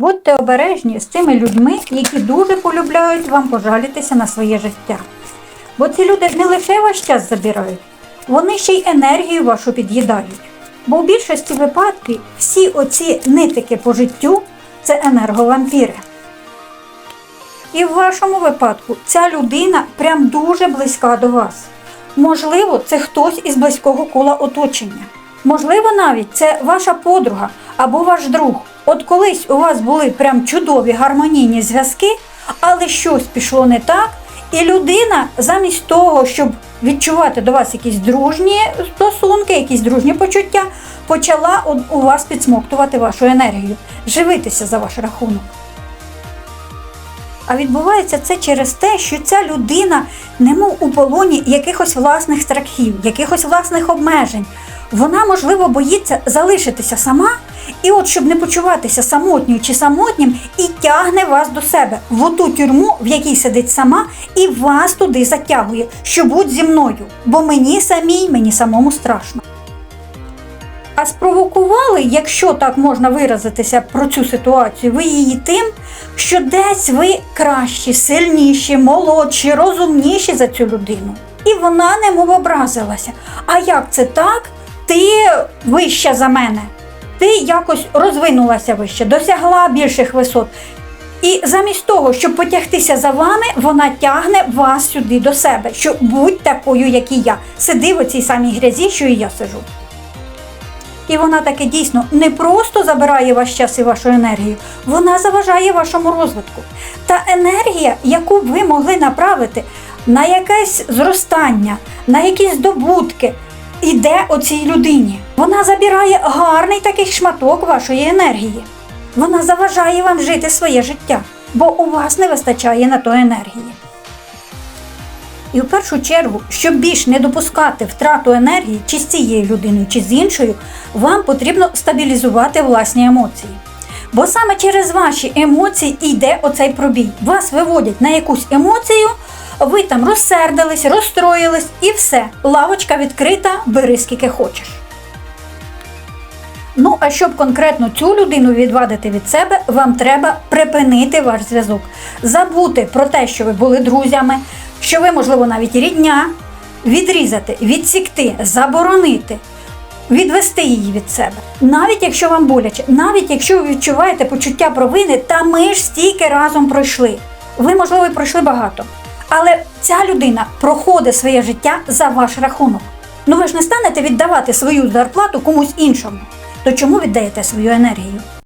Будьте обережні з тими людьми, які дуже полюбляють вам пожалітися на своє життя. Бо ці люди не лише ваш час забирають, вони ще й енергію вашу під'їдають. Бо в більшості випадків всі оці нитики по життю це енерговампіри. І в вашому випадку ця людина прям дуже близька до вас. Можливо, це хтось із близького кола оточення. Можливо, навіть це ваша подруга або ваш друг. От колись у вас були прям чудові гармонійні зв'язки, але щось пішло не так, і людина замість того, щоб відчувати до вас якісь дружні стосунки, якісь дружні почуття, почала у- вас підсмоктувати вашу енергію, живитися за ваш рахунок. А відбувається це через те, що ця людина немов у полоні якихось власних страхів, якихось власних обмежень. Вона, можливо, боїться залишитися сама, і от щоб не почуватися самотньою чи самотнім, і тягне вас до себе в оту тюрму, в якій сидить сама, і вас туди затягує, що будь зі мною, бо мені самій, мені самому страшно. А спровокували, якщо так можна виразитися про цю ситуацію, ви її тим, що десь ви кращі, сильніші, молодші, розумніші за цю людину. І вона немов образилася. А як це так? Ти вища за мене. Ти якось розвинулася вище, досягла більших висот. І замість того, щоб потягтися за вами, вона тягне вас сюди до себе, що будь такою, як і я. Сиди в оцій самій грязі, що і я сижу. І вона таки дійсно не просто забирає ваш час і вашу енергію, вона заважає вашому розвитку. Та енергія, яку б ви могли направити на якесь зростання, на якісь здобутки, іде оцій людині. Вона забирає гарний такий шматок вашої енергії. Вона заважає вам жити своє життя, бо у вас не вистачає на то енергії. І в першу чергу, щоб більш не допускати втрату енергії чи з цією людиною, чи з іншою, вам потрібно стабілізувати власні емоції. Бо саме через ваші емоції йде оцей пробій. Вас виводять на якусь емоцію, ви там розсердились, розстроїлись і все. Лавочка відкрита, бери скільки хочеш. Ну, а щоб конкретно цю людину відвадити від себе, вам треба припинити ваш зв'язок, забути про те, що ви були друзями, що ви, можливо, навіть рідня, відрізати, відсікти, заборонити, відвести її від себе. Навіть якщо вам боляче, навіть якщо ви відчуваєте почуття провини, та ми ж стільки разом пройшли. Ви, можливо, пройшли багато. Але ця людина проходить своє життя за ваш рахунок. Ну ви ж не станете віддавати свою зарплату комусь іншому. То чому віддаєте свою енергію?